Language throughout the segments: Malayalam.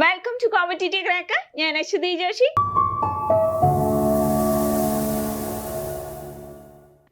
വെൽക്കം ടു കോമ്പറ്റേറ്റീവ് ക്രാക്ക് ഞാൻ അശ്വതി ജോഷി.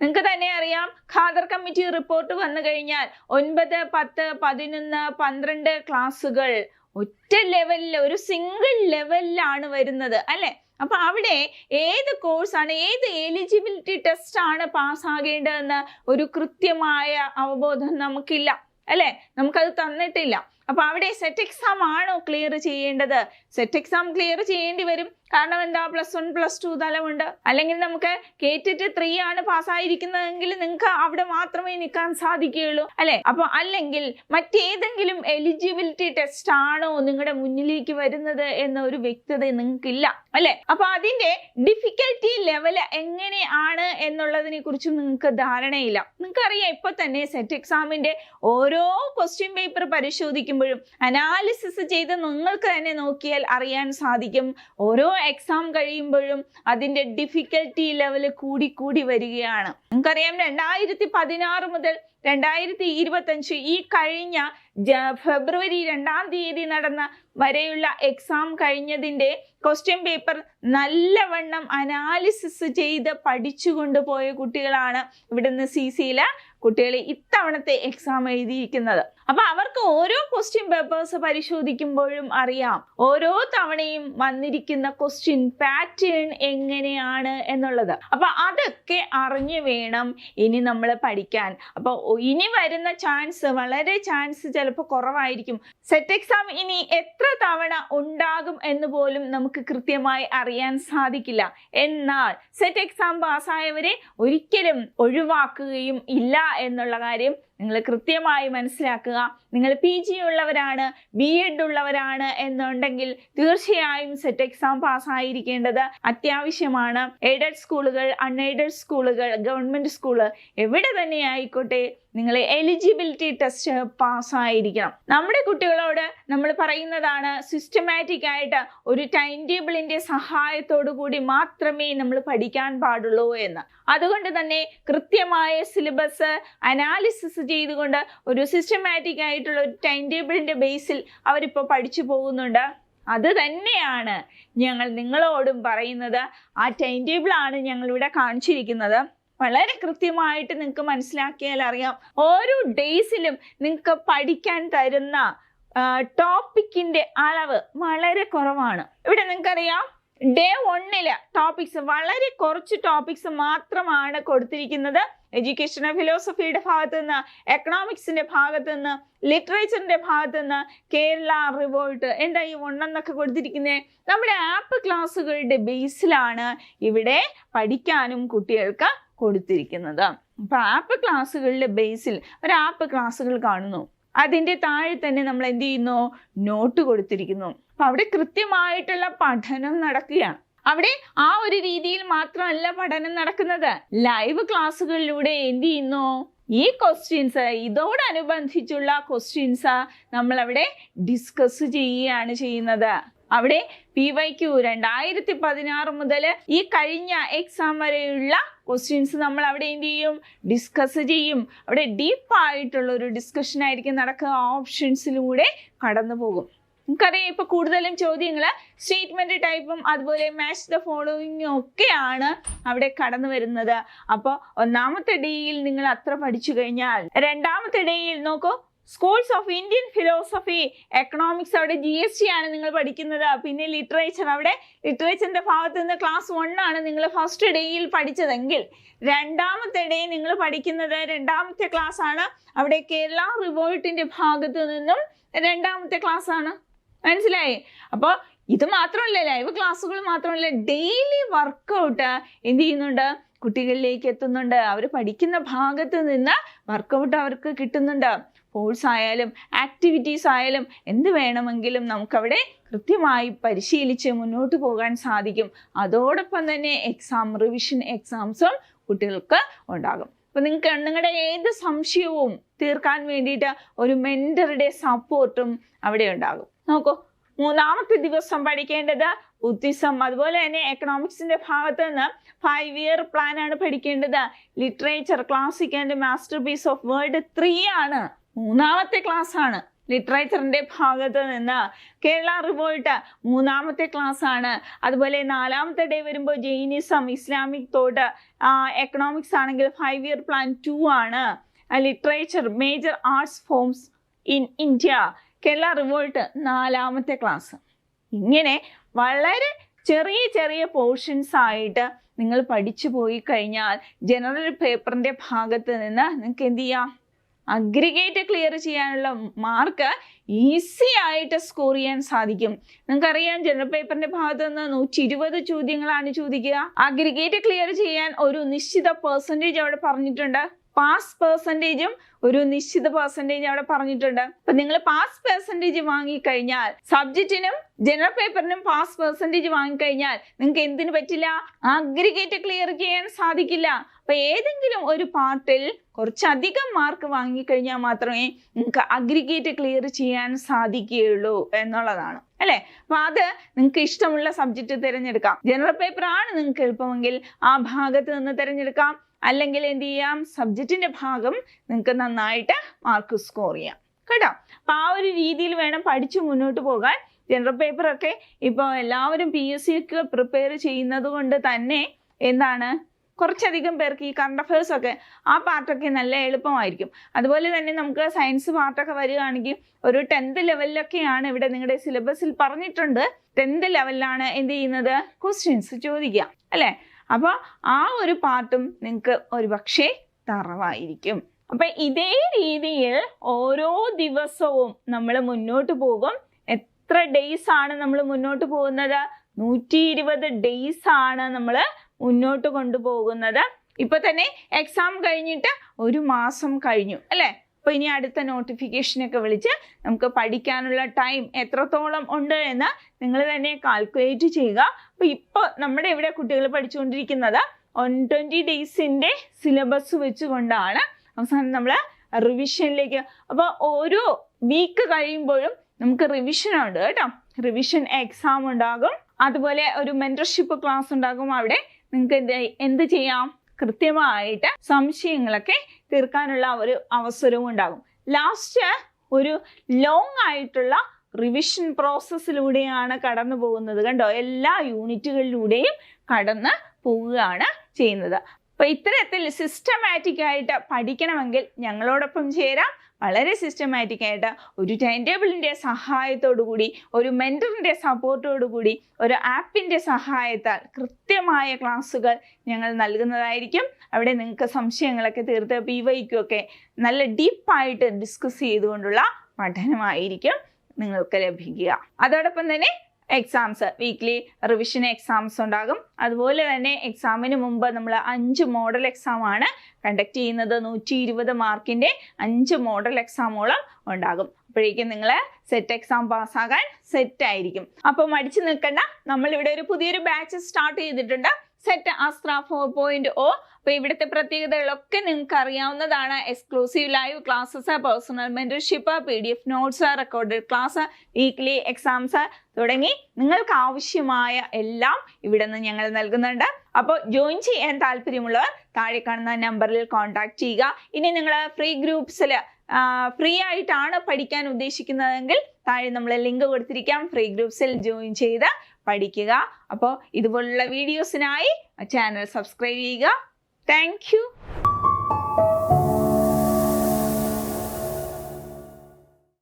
നിങ്ങൾക്ക് തന്നെ അറിയാം ഖാദർ കമ്മിറ്റി റിപ്പോർട്ട് വന്നു കഴിഞ്ഞാൽ ഒൻപത് പത്ത് പതിനൊന്ന് പന്ത്രണ്ട് ക്ലാസ്സുകൾ ഒറ്റ ലെവലിൽ ഒരു സിംഗിൾ ലെവലിലാണ് വരുന്നത് അല്ലെ? അപ്പൊ അവിടെ ഏത് കോഴ്സാണ് ഏത് എലിജിബിലിറ്റി ടെസ്റ്റ് ആണ് പാസ്സാകേണ്ടതെന്ന് ഒരു കൃത്യമായ അവബോധം നമുക്കില്ല അല്ലെ? നമുക്കത് തന്നിട്ടില്ല. അപ്പൊ അവിടെ സെറ്റ് എക്സാം ആണോ ക്ലിയർ ചെയ്യേണ്ടത്? സെറ്റ് എക്സാം ക്ലിയർ ചെയ്യേണ്ടി വരും. കാരണം എന്താ? പ്ലസ് വൺ പ്ലസ് ടു തലമുണ്ട്. അല്ലെങ്കിൽ നമുക്ക് കേട്ടിട്ട് ത്രീ ആണ് പാസ്സായിരിക്കുന്നതെങ്കിൽ നിങ്ങൾക്ക് അവിടെ മാത്രമേ നിൽക്കാൻ സാധിക്കുകയുള്ളൂ അല്ലെ? അപ്പൊ അല്ലെങ്കിൽ മറ്റേതെങ്കിലും എലിജിബിലിറ്റി ടെസ്റ്റ് ആണോ നിങ്ങളുടെ മുന്നിലേക്ക് വരുന്നത് എന്ന ഒരു വ്യക്തത നിങ്ങൾക്കില്ല അല്ലെ? അപ്പൊ അതിന്റെ ഡിഫിക്കൽറ്റി ലെവൽ എങ്ങനെയാണ് എന്നുള്ളതിനെ കുറിച്ചും നിങ്ങൾക്ക് ധാരണയില്ല. നിങ്ങൾക്കറിയാം ഇപ്പൊ തന്നെ സെറ്റ് എക്സാമിന്റെ ഓരോ ക്വസ്റ്റ്യൻ പേപ്പർ പരിശോധിക്കുമ്പോഴും അനാലിസിസ് ചെയ്ത് നിങ്ങൾക്ക് തന്നെ നോക്കിയാൽ അറിയാൻ സാധിക്കും. ഓരോ എക്സാം കഴിയുമ്പോഴും അതിന്റെ ഡിഫിക്കൽട്ടി ലെവൽ കൂടി കൂടി വരികയാണ്. നമുക്കറിയാം രണ്ടായിരത്തി പതിനാറ് മുതൽ രണ്ടായിരത്തി ഇരുപത്തഞ്ച് ഈ കഴിഞ്ഞ ഫെബ്രുവരി രണ്ടാം തീയതി നടന്ന വരെയുള്ള എക്സാം കഴിഞ്ഞതിന്റെ ക്വസ്റ്റ്യൻ പേപ്പർ നല്ലവണ്ണം അനാലിസിസ് ചെയ്ത് പഠിച്ചുകൊണ്ട് പോയ കുട്ടികളാണ് ഇവിടുന്ന് സി സിയിലെ കുട്ടികൾ ഇത്തവണത്തെ എക്സാം എഴുതിയിരിക്കുന്നത്. അപ്പൊ അവർക്ക് ഓരോ ക്വസ്റ്റ്യൻ പേപ്പേഴ്സ് പരിശോധിക്കുമ്പോഴും അറിയാം. ഓരോ തവണയും വന്നിരിക്കുന്ന ക്വസ്റ്റ്യൻ പാറ്റേൺ എങ്ങനെയാണ് എന്നുള്ളത്. അപ്പൊ അതൊക്കെ അറിഞ്ഞു വേണം ഇനി നമ്മൾ പഠിക്കാൻ. അപ്പൊ ഇനി വരുന്ന ചാൻസ് വളരെ ചാൻസ് ചിലപ്പോൾ കുറവായിരിക്കും. സെറ്റ് എക്സാം ഇനി എത്ര തവണ ഉണ്ടാകും എന്ന് പോലും നമുക്ക് കൃത്യമായി അറിയാൻ സാധിക്കില്ല. എന്നാൽ സെറ്റ് എക്സാം പാസ്സായവരെ ഒരിക്കലും ഒഴിവാക്കുകയും ഇല്ല എന്നുള്ള കാര്യം നിങ്ങൾ കൃത്യമായി മനസ്സിലാക്കുക. നിങ്ങൾ പി ജി ഉള്ളവരാണ് ബി എഡ് ഉള്ളവരാണ് എന്നുണ്ടെങ്കിൽ തീർച്ചയായും സെറ്റ് എക്സാം പാസ്സായിരിക്കേണ്ടത് അത്യാവശ്യമാണ്. എയ്ഡഡ് സ്കൂളുകൾ അൺഎയ്ഡഡ് സ്കൂളുകൾ ഗവൺമെന്റ് സ്കൂൾ എവിടെ തന്നെ ആയിക്കോട്ടെ നിങ്ങൾ എലിജിബിലിറ്റി ടെസ്റ്റ് പാസ്സായിരിക്കണം നമ്മുടെ കുട്ടികളോട് നമ്മൾ പറയുന്നതാണ് സിസ്റ്റമാറ്റിക് ആയിട്ട് ഒരു ടൈം ടേബിളിന്റെ സഹായത്തോടു കൂടി മാത്രമേ നമ്മൾ പഠിക്കാൻ പാടുള്ളൂ എന്ന്. അതുകൊണ്ട് തന്നെ കൃത്യമായ സിലബസ് അനാലിസിസ് ചെയ്തുകൊണ്ട് ഒരു സിസ്റ്റമാറ്റിക് ആയിട്ടുള്ള ഒരു ടൈം ടേബിളിന്റെ ബേസിൽ അവരിപ്പോൾ പഠിച്ചു പോകുന്നുണ്ട്. അത് തന്നെയാണ് ഞങ്ങൾ നിങ്ങളോടും പറയുന്നത്. ആ ടൈം ടേബിളാണ് ഞങ്ങളിവിടെ കാണിച്ചിരിക്കുന്നത്. വളരെ കൃത്യമായിട്ട് നിങ്ങൾക്ക് മനസ്സിലാക്കിയാൽ അറിയാം. ഓരോ ഡേയ്സിലും നിങ്ങൾക്ക് പഠിക്കാൻ തരുന്ന ടോപ്പിക്കിന്റെ അളവ് വളരെ കുറവാണ്. ഇവിടെ നിങ്ങൾക്കറിയാം ഡേ ഒന്നിൽ ടോപ്പിക്സ് വളരെ കുറച്ച് ടോപ്പിക്സ് മാത്രമാണ് കൊടുത്തിരിക്കുന്നത്. എഡ്യൂക്കേഷൻ ഫിലോസഫിയുടെ ഭാഗത്ത് നിന്ന് എക്കണോമിക്സിന്റെ ഭാഗത്ത് നിന്ന് ലിറ്ററേച്ചറിന്റെ ഭാഗത്ത് നിന്ന് കേരള റിവോൾട്ട് എന്താ ഈ ഒന്നെന്നൊക്കെ കൊടുത്തിരിക്കുന്നത് നമ്മുടെ ആപ്പ് ക്ലാസ്സുകളുടെ ബേസിലാണ് ഇവിടെ പഠിക്കാനും കുട്ടികൾക്ക് കൊടുത്തിരിക്കുന്നത്. അപ്പൊ ആപ്പ് ക്ലാസ്സുകളുടെ ബേസിൽ ഒരു ആപ്പ് ക്ലാസ്സുകൾ കാണുന്നു. അതിന്റെ താഴെ തന്നെ നമ്മൾ എന്ത് ചെയ്യുന്നു? നോട്ട് കൊടുത്തിരിക്കുന്നു. അപ്പൊ അവിടെ കൃത്യമായിട്ടുള്ള പഠനം നടക്കുകയാണ്. അവിടെ ആ ഒരു രീതിയിൽ മാത്രമല്ല പഠനം നടക്കുന്നത്. ലൈവ് ക്ലാസ്സുകളിലൂടെ എന്ത് ചെയ്യുന്നു? ഈ ക്വസ്റ്റ്യൻസ് ഇതോടനുബന്ധിച്ചുള്ള ക്വസ്റ്റ്യൻസ് നമ്മൾ അവിടെ ഡിസ്കസ് ചെയ്യുകയാണ് ചെയ്യുന്നത്. അവിടെ പി വൈ ക്യു രണ്ടായിരത്തി പതിനാറ് മുതൽ ഈ കഴിഞ്ഞ എക്സാം വരെയുള്ള ക്വസ്റ്റ്യൻസ് നമ്മൾ അവിടെ എന്ത് ചെയ്യും? ഡിസ്കസ് ചെയ്യും. അവിടെ ഡീപ്പായിട്ടുള്ള ഒരു ഡിസ്കഷൻ ആയിരിക്കും നടക്കുക. ഓപ്ഷൻസിലൂടെ കടന്നു പോകും നമുക്കറിയാം ഇപ്പൊ കൂടുതലും ചോദ്യങ്ങൾ സ്റ്റേറ്റ്മെന്റ് ടൈപ്പും അതുപോലെ മാച്ച് ദ ഫോളോയിങ്ങും ഒക്കെയാണ് അവിടെ കടന്നു വരുന്നത്. അപ്പോൾ ഒന്നാമത്തെ ഡേയിൽ നിങ്ങൾ അത്ര പഠിച്ചു കഴിഞ്ഞാൽ രണ്ടാമത്തെ ഡേയിൽ നോക്കൂ schools of Indian philosophy economics അവിടെ ജി എസ് ടി ആണ് നിങ്ങൾ പഠിക്കുന്നത്. പിന്നെ ലിറ്ററേച്ചർ അവിടെ ലിറ്ററേച്ചറിന്റെ ഭാഗത്ത് നിന്ന് ക്ലാസ് വൺ ആണ് നിങ്ങൾ ഫസ്റ്റ് ഡേയിൽ പഠിച്ചതെങ്കിൽ രണ്ടാമത്തെ ഡേ നിങ്ങൾ പഠിക്കുന്നത് രണ്ടാമത്തെ ക്ലാസ് ആണ്. അവിടെ കേരള റിവോൾട്ടിന്റെ ഭാഗത്ത് നിന്നും രണ്ടാമത്തെ ക്ലാസ് ആണ്. മനസ്സിലായി? അപ്പോൾ ഇത് മാത്രമല്ല ലൈവ് ക്ലാസ്സുകൾ മാത്രമല്ല ഡെയിലി വർക്കൗട്ട് എന്ത് ചെയ്യുന്നുണ്ട്? കുട്ടികളിലേക്ക് എത്തുന്നുണ്ട്. അവർ പഠിക്കുന്ന ഭാഗത്ത് നിന്ന് വർക്കൗട്ട് അവർക്ക് കിട്ടുന്നുണ്ട്. കോഴ്സ് ആയാലും ആക്ടിവിറ്റീസ് ആയാലും എന്ത് വേണമെങ്കിലും നമുക്കവിടെ കൃത്യമായി പരിശീലിച്ച് മുന്നോട്ട് പോകാൻ സാധിക്കും. അതോടൊപ്പം തന്നെ എക്സാം റിവിഷൻ എക്സാംസും കുട്ടികൾക്ക് ഉണ്ടാകും. അപ്പം നിങ്ങൾക്ക് നിങ്ങളുടെ ഏത് സംശയവും തീർക്കാൻ വേണ്ടിയിട്ട് ഒരു മെന്ററുടെ സപ്പോർട്ടും അവിടെ ഉണ്ടാകും. നോക്കൂ. മൂന്നാമത്തെ ദിവസം പഠിക്കേണ്ടത് ബുദ്ധിസം. അതുപോലെ തന്നെ എക്കണോമിക്സിന്റെ ഭാഗത്ത് നിന്ന് ഫൈവ് ഇയർ പ്ലാൻ ആണ് പഠിക്കേണ്ടത്. Literature classic and masterpiece of world three ആണ്. മൂന്നാമത്തെ ക്ലാസ് ആണ്. ലിറ്ററേച്ചറിന്റെ ഭാഗത്ത് നിന്ന് കേരള റിവോൾട്ട് മൂന്നാമത്തെ ക്ലാസ് ആണ്. അതുപോലെ നാലാമത്തെ ഡേ വരുമ്പോൾ ജെയിനിസം ഇസ്ലാമിക് തോട്ട് എക്കണോമിക്സ് ആണെങ്കിൽ ഫൈവ് ഇയർ പ്ലാൻ ടു ആണ്. Literature major arts forms in India Kerala revolt നാലാമത്തെ ക്ലാസ് ഇങ്ങനെ വളരെ ചെറിയ ചെറിയ പോർഷൻസ് ആയിട്ട് നിങ്ങൾ പഠിച്ചു പോയി കഴിഞ്ഞാൽ ജനറൽ പേപ്പറിന്റെ ഭാഗത്ത് നിന്ന് നിങ്ങൾക്ക് എന്ത് ചെയ്യാം? അഗ്രിഗേറ്റ് ക്ലിയർ ചെയ്യാനുള്ള മാർക്ക് ഈസി ആയിട്ട് സ്കോർ ചെയ്യാൻ സാധിക്കും. നിങ്ങൾക്കറിയാം ജനറൽ പേപ്പറിന്റെ ഭാഗത്ത് നിന്ന് നൂറ്റി ഇരുപത് ചോദ്യങ്ങളാണ് ചോദിക്കുക. അഗ്രിഗേറ്റ് ക്ലിയർ ചെയ്യാൻ ഒരു നിശ്ചിത പെർസെന്റേജ് അവിടെ പറഞ്ഞിട്ടുണ്ട്. പാസ് പെർസെന്റേജും ഒരു നിശ്ചിത പെർസെന്റേജ് അവിടെ പറഞ്ഞിട്ടുണ്ട്. അപ്പൊ നിങ്ങൾ പാസ് പെർസെന്റേജ് വാങ്ങിക്കഴിഞ്ഞാൽ സബ്ജക്റ്റിനും ജനറൽ പേപ്പറിനും പാസ് പെർസെന്റേജ് വാങ്ങിക്കഴിഞ്ഞാൽ നിങ്ങൾക്ക് എന്തിനു പറ്റില്ല? അഗ്രിഗേറ്റ് ക്ലിയർ ചെയ്യാൻ സാധിക്കില്ല. അപ്പൊ ഏതെങ്കിലും ഒരു പാർട്ടിൽ കുറച്ചധികം മാർക്ക് വാങ്ങിക്കഴിഞ്ഞാൽ മാത്രമേ നിങ്ങൾക്ക് അഗ്രിഗേറ്റ് ക്ലിയർ ചെയ്യാൻ സാധിക്കുകയുള്ളൂ എന്നുള്ളതാണ്. അല്ലെ? അപ്പൊ അത് നിങ്ങൾക്ക് ഇഷ്ടമുള്ള സബ്ജക്റ്റ് തിരഞ്ഞെടുക്കാം. ജനറൽ പേപ്പർ ആണ് നിങ്ങൾക്ക് എളുപ്പമെങ്കിൽ ആ ഭാഗത്ത് നിന്ന് തിരഞ്ഞെടുക്കാം. അല്ലെങ്കിൽ എന്ത് ചെയ്യാം? സബ്ജക്റ്റിന്റെ ഭാഗം നിങ്ങൾക്ക് നന്നായിട്ട് മാർക്ക് സ്കോർ ചെയ്യാം. കേട്ടോ? അപ്പൊ ആ ഒരു രീതിയിൽ വേണം പഠിച്ചു മുന്നോട്ട് പോകാൻ. ജനറൽ പേപ്പർ ഒക്കെ ഇപ്പോൾ എല്ലാവരും പി എസ് സി ഒക്കെ പ്രിപ്പയർ ചെയ്യുന്നത് കൊണ്ട് തന്നെ എന്താണ്? കുറച്ചധികം പേർക്ക് ഈ കറണ്ട് അഫയേഴ്സ് ഒക്കെ ആ പാർട്ടൊക്കെ നല്ല എളുപ്പമായിരിക്കും. അതുപോലെ തന്നെ നമുക്ക് സയൻസ് പാർട്ടൊക്കെ വരികയാണെങ്കിൽ ഒരു ടെൻത്ത് ലെവലിലൊക്കെയാണ് ഇവിടെ നിങ്ങളുടെ സിലബസിൽ പറഞ്ഞിട്ടുണ്ട്. ടെൻത്ത് ലെവലിലാണ് എന്ത് ചെയ്യുന്നത്? ക്വസ്റ്റ്യൻസ് ചോദിക്കുക. അല്ലേ? അപ്പോൾ ആ ഒരു പാർട്ടും നിങ്ങൾക്ക് ഒരു പക്ഷേ തറവായിരിക്കും. അപ്പൊ ഇതേ രീതിയിൽ ഓരോ ദിവസവും നമ്മൾ മുന്നോട്ട് പോകും. എത്ര ഡേയ്സ് ആണ് നമ്മൾ മുന്നോട്ട് പോകുന്നത്? നൂറ്റി ഇരുപത് ഡേയ്സ് ആണ് നമ്മൾ മുന്നോട്ട് കൊണ്ടുപോകുന്നത്. ഇപ്പൊ തന്നെ എക്സാം കഴിഞ്ഞിട്ട് ഒരു മാസം കഴിഞ്ഞു അല്ലേ? അപ്പൊ ഇനി അടുത്ത നോട്ടിഫിക്കേഷൻ ഒക്കെ വിളിച്ച് നമുക്ക് പഠിക്കാനുള്ള ടൈം എത്രത്തോളം ഉണ്ട് എന്ന് നിങ്ങൾ തന്നെ കാൽക്കുലേറ്റ് ചെയ്യുക. അപ്പോൾ ഇപ്പൊ നമ്മുടെ ഇവിടെ കുട്ടികൾ പഠിച്ചുകൊണ്ടിരിക്കുന്നത് വൺ ട്വന്റി ഡേയ്സിന്റെ സിലബസ് വെച്ചുകൊണ്ടാണ് അവസാനം നമ്മൾ റിവിഷനിലേക്ക് അപ്പോൾ ഓരോ വീക്ക് കഴിയുമ്പോഴും നമുക്ക് റിവിഷൻ ഉണ്ട് കേട്ടോ. റിവിഷൻ എക്സാം ഉണ്ടാകും. അതുപോലെ ഒരു മെന്റർഷിപ്പ് ക്ലാസ് ഉണ്ടാകും. അവിടെ നിങ്ങൾക്ക് എന്ത് എന്ത് ചെയ്യാം? കൃത്യമായിട്ട് സംശയങ്ങളൊക്കെ തീർക്കാനുള്ള ഒരു അവസരവും ഉണ്ടാകും. ലാസ്റ്റ് ഒരു ലോങ് ആയിട്ടുള്ള റിവിഷൻ പ്രോസസ്സിലൂടെയാണ് കടന്നു പോകുന്നത് കണ്ടോ? എല്ലാ യൂണിറ്റുകളിലൂടെയും കടന്ന് പോവുകയാണ് ചെയ്യുന്നത്. അപ്പോൾ ഇത്തരത്തിൽ സിസ്റ്റമാറ്റിക് ആയിട്ട് പഠിക്കണമെങ്കിൽ ഞങ്ങളോടൊപ്പം ചേരാം. വളരെ സിസ്റ്റമാറ്റിക് ആയിട്ട് ഒരു ടൈം ടേബിളിന്റെ കൂടി ഒരു മെന്ററിന്റെ കൂടി ഒരു ആപ്പിന്റെ സഹായത്താൽ കൃത്യമായ ക്ലാസ്സുകൾ ഞങ്ങൾ നൽകുന്നതായിരിക്കും. അവിടെ നിങ്ങൾക്ക് സംശയങ്ങളൊക്കെ തീർത്ത് പി വൈക്കൊക്കെ നല്ല ഡീപ്പായിട്ട് ഡിസ്കസ് ചെയ്തുകൊണ്ടുള്ള പഠനമായിരിക്കും നിങ്ങൾക്ക് ലഭിക്കുക. അതോടൊപ്പം തന്നെ എക്സാംസ് വീക്ക്ലി റിവിഷൻ എക്സാംസ് ഉണ്ടാകും. അതുപോലെ തന്നെ എക്സാമിന് മുമ്പ് നമ്മൾ അഞ്ച് മോഡൽ എക്സാം ആണ് കണ്ടക്ട് ചെയ്യുന്നത്. നൂറ്റി ഇരുപത് മാർക്കിന്റെ അഞ്ച് മോഡൽ എക്സാമോളം ഉണ്ടാകും. അപ്പോഴേക്കും നിങ്ങൾ സെറ്റ് എക്സാം പാസ്സാകാൻ സെറ്റ് ആയിരിക്കും. അപ്പോൾ മടിച്ചു നിൽക്കണ്ട. നമ്മളിവിടെ ഒരു പുതിയൊരു ബാച്ച് സ്റ്റാർട്ട് ചെയ്തിട്ടുണ്ട്. SET Astra four point O അപ്പൊ ഇവിടുത്തെ പ്രത്യേകതകളൊക്കെ നിങ്ങൾക്ക് അറിയാവുന്നതാണ്. Exclusive live classes personal mentorship P D F notes recorded class weekly exams തുടങ്ങി നിങ്ങൾക്ക് ആവശ്യമായ എല്ലാം ഇവിടെ നിന്ന് ഞങ്ങൾ നൽകുന്നുണ്ട്. അപ്പോൾ ജോയിൻ ചെയ്യാൻ താല്പര്യമുള്ളവർ താഴെ കാണുന്ന നമ്പറിൽ കോൺടാക്ട് ചെയ്യുക. ഇനി നിങ്ങൾ ഫ്രീ ഗ്രൂപ്പ്സിൽ ഫ്രീ ആയിട്ടാണ് പഠിക്കാൻ ഉദ്ദേശിക്കുന്നതെങ്കിൽ താഴെ നമ്മൾ ലിങ്ക് കൊടുത്തിരിക്കാം. ഫ്രീ ഗ്രൂപ്പ്സിൽ ജോയിൻ ചെയ്ത് പഠിക്കുക. അപ്പോൾ ഇതുപോലുള്ള വീഡിയോസിനായി ചാനൽ സബ്സ്ക്രൈബ് ചെയ്യുക. താങ്ക്